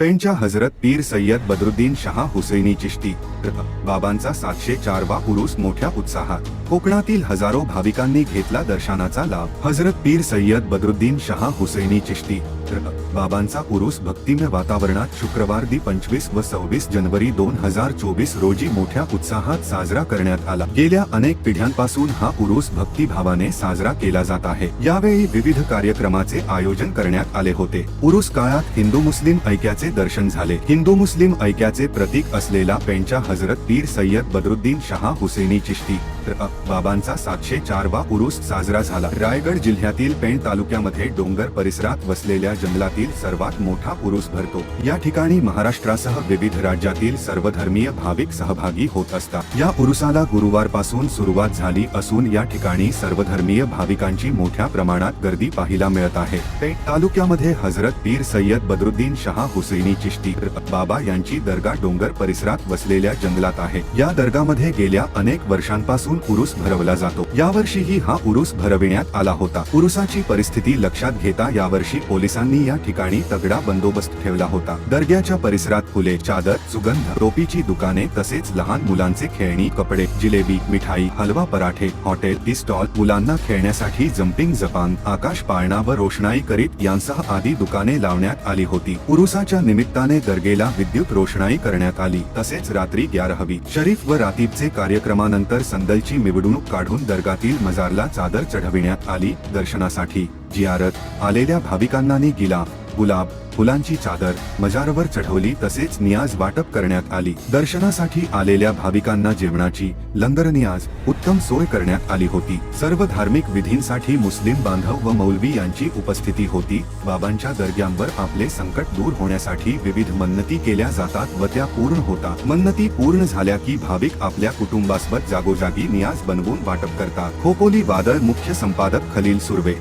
पेणच्या हजरत पीर सय्यद बदरुद्दीन शहा हुसैनी चिश्ती बाबांचा सातशे चारवा उरूस मोठ्या उत्साहात. कोकणातील हजारो भाविकांनी घेतला दर्शनाचा लाभ. हजरत पीर सय्यद बदरुद्दीन शहा हुसैनी चिश्ती बाबांचा उरूस भक्तिमय वातावरणात शुक्रवार दि पंचवीस व सव्वीस जनवरी दोन हजार चोवीस रोजी मोठ्या उत्साहात साजरा करण्यात आला. गेल्या अनेक पिढ्यांपासून हा उरूस भक्तिभावाने साजरा केला जात आहे. यावेळी विविध कार्यक्रमाचे आयोजन करण्यात आले होते. उरूस काळात हिंदू मुस्लिम ऐक्याचे दर्शन झाले. हिंदू मुस्लिम ऐक्याचे प्रतीक असलेला पेंचा हजरत पीर सय्यद बदरुद्दीन शहा हुसेनी चिश्ती. बाबांचा सातशे चारवा उरुस साजरा झाला. रायगड जिल्ह्यातील पेण तालुक्यामध्ये डोंगर परिसरात वसलेल्या जंगलातील सर्वात मोठा उरुस भरतो. या ठिकाणी महाराष्ट्रासह विविध राज्यातील सर्वधर्मीय भाविक सहभागी होत असतात. या उरुसाला गुरुवारपासून सुरुवात झाली असून या ठिकाणी सर्वधर्मीय भाविकांची मोठ्या प्रमाणात गर्दी पाहायला मिळत आहे. पेण तालुक्यामध्ये हजरत पीर सय्यद बदरुद्दीन शहा हुसैनी चिश्ती बाबा यांची दर्गा डोंगर परिसरात वसलेल्या जंगलात आहे. या दर्गामध्ये गेल्या अनेक वर्षांपासून उरूस भरवला जातो. यावर्षीही हा उरुस भरविण्यात आला होता. उरुसाची परिस्थिती लक्षात घेता यावर्षी पोलिसांनी या ठिकाणी तगडा बंदोबस्त ठेवला होता. दर्ग्याच्या परिसरात फुले चादर सुगंध टोपीची दुकाने तसेच लहान मुलांचे खेळणी कपडे जिलेबी मिठाई हलवा पराठे हॉटेल टी स्टॉल मुलांना खेळण्यासाठी जम्पिंग जपान आकाश पाळणा व रोषणाई करीत यांसह आदी दुकाने लावण्यात आली होती. उरुसाच्या निमित्ताने दर्गेला विद्युत रोषणाई करण्यात आली. तसेच रात्री ग्यारहवी शरीफ व रातीबचे कार्यक्रमानंतर संदलची मिवडणूक काढून दर्गातील मजारला चादर चढविण्यात आली दर्शनासाठी. जियारत आलेल्या भाविकांनानी गिला गुलाब फुलांची चादर मजारवर चढवली तसेच नियाज वाटप करण्यात आली. दर्शनासाठी आलेल्या भाविकांना जेवणाची लंगर नियाज उत्तम सोय करण्यात आली होती. सर्व धार्मिक विधींसाठी मुस्लिम बांधव व मौलवी यांची उपस्थिती होती. बाबांच्या दर्ग्यांवर आपले संकट दूर होण्यासाठी विविध मन्नती केल्या जातात व त्या पूर्ण होतात. मन्नती पूर्ण झाल्या की भाविक आपल्या कुटुंबासोबत जागोजागी नियाज बनवून वाटप करतात. खोपोली वादळ मुख्य संपादक खलील सुर्वे